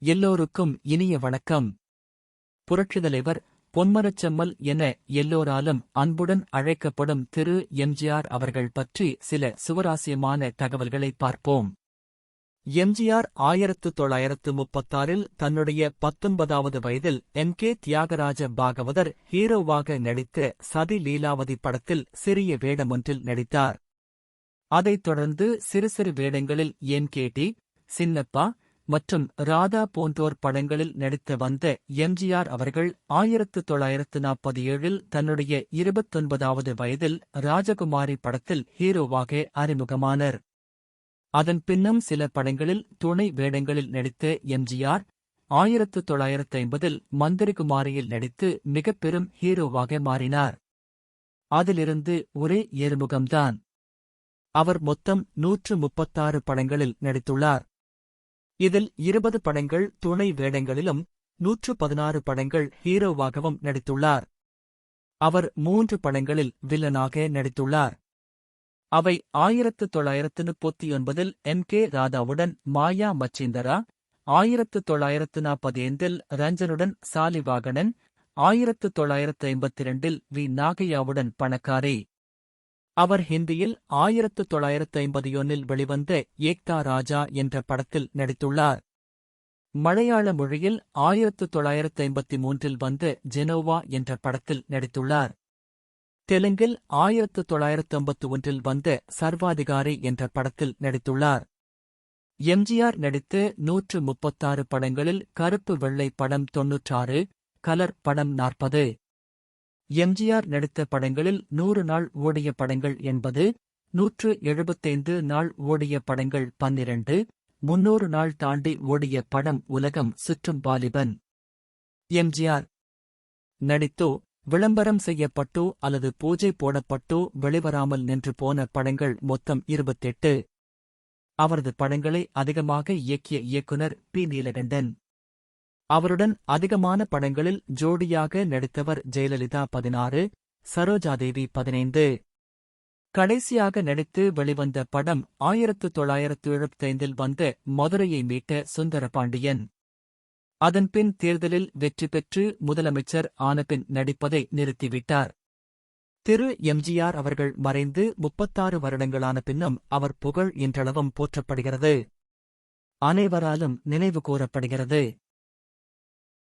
எல்லோருக்கும் இனிய வணக்கம். புரட்சிதலைவர் பொன்மரச்செம்மல் என எல்லோராலும் அன்புடன் அழைக்கப்படும் திரு. எம்ஜிஆர் அவர்கள் பற்றி சில சுவராசியமான தகவல்களை பார்ப்போம். எம்ஜிஆர் ஆயிரத்து தொள்ளாயிரத்து முப்பத்தாறில் தன்னுடைய பத்தொன்பதாவது வயதில் எம். கே. தியாகராஜ பாகவதர் ஹீரோவாக நடித்த சதி லீலாவதி படத்தில் சிறிய வேடமொன்றில் நடித்தார். அதைத் தொடர்ந்து சிறு சிறு வேடங்களில் என் கே. டி. சின்னப்பா மற்றும் ராதா போன்றோர் படங்களில் நடித்து வந்த எம்ஜிஆர் அவர்கள் ஆயிரத்து தொள்ளாயிரத்து நாற்பது ஏழில் தன்னுடைய இருபத்தொன்பதாவது வயதில் ராஜகுமாரி படத்தில் ஹீரோவாக அறிமுகமானர். அதன் பின்னும் சில படங்களில் துணை வேடங்களில் நடித்த எம்ஜிஆர் ஆயிரத்து தொள்ளாயிரத்து ஐம்பதில் மந்திரிகுமாரியில் நடித்து மிகப்பெரும் ஹீரோவாக மாறினார். அதிலிருந்து ஒரே ஏறுமுகம்தான். அவர் மொத்தம் நூற்று முப்பத்தாறு படங்களில் நடித்துள்ளார். இதில் இருபது படங்கள் துணை வேடங்களிலும் நூற்று பதினாறு படங்கள் ஹீரோவாகவும் நடித்துள்ளார். அவர் மூன்று படங்களில் வில்லனாக நடித்துள்ளார். அவை ஆயிரத்து தொள்ளாயிரத்து முப்பத்தி ஒன்பதில் எம். கே. ராதாவுடன் மாயா மச்சிந்தரா ஆயிரத்து தொள்ளாயிரத்து நாற்பது ஐந்தில் ரஞ்சனுடன் சாலிவாகனன் ஆயிரத்து தொள்ளாயிரத்து ஐம்பத்தி இரண்டில் வி. நாகையாவுடன் பணக்காரி. அவர் ஹிந்தியில் ஆயிரத்து தொள்ளாயிரத்து ஐம்பது ஒன்னில் வெளிவந்த ஏக்தா ராஜா என்ற படத்தில் நடித்துள்ளார். மலையாள மொழியில் ஆயிரத்து தொள்ளாயிரத்து ஐம்பத்தி மூன்றில் வந்த ஜெனோவா என்ற படத்தில் நடித்துள்ளார். தெலுங்கில் ஆயிரத்து தொள்ளாயிரத்து ஐம்பத்து ஒன்றில் வந்த சர்வாதிகாரி என்ற படத்தில் நடித்துள்ளார். எம்ஜிஆர் நடித்த நூற்று முப்பத்தாறு படங்களில் கருப்பு வெள்ளை படம் தொன்னூற்றாறு கலர் படம் நாற்பது. எம்ஜிஆர் நடித்த படங்களில் நூறு நாள் ஓடிய படங்கள் என்பது நூற்று எழுபத்தைந்து நாள் ஓடிய படங்கள் பன்னிரண்டு முன்னூறு நாள் தாண்டி ஓடிய படம் உலகம் சுற்றும் வாலிபன். எம்ஜிஆர் நடித்தோ விளம்பரம் செய்யப்பட்டோ அல்லது பூஜை போடப்பட்டோ வெளிவராமல் நின்று போன படங்கள் மொத்தம் இருபத்தெட்டு. அவரது படங்களை அதிகமாக இயக்கிய இயக்குனர் பி. நீலகண்டன். அவருடன் அதிகமான படங்களில் ஜோடியாக நடித்தவர் ஜெயலலிதா பதினாறு சரோஜாதேவி பதினைந்து. கடைசியாக நடித்து வெளிவந்த படம் ஆயிரத்து தொள்ளாயிரத்து எழுபத்தைந்தில் வந்த மதுரையை மீட்ட சுந்தரபாண்டியன். அதன்பின் தேர்தலில் வெற்றி பெற்று முதலமைச்சர் ஆனபின் நடிப்பதை நிறுத்திவிட்டார். திரு. எம்ஜிஆர் அவர்கள் மறைந்து முப்பத்தாறு வருடங்களான பின்னும் அவர் புகழ் இன்றளவும் போற்றப்படுகிறது. அனைவராலும் நினைவு கூறப்படுகிறது.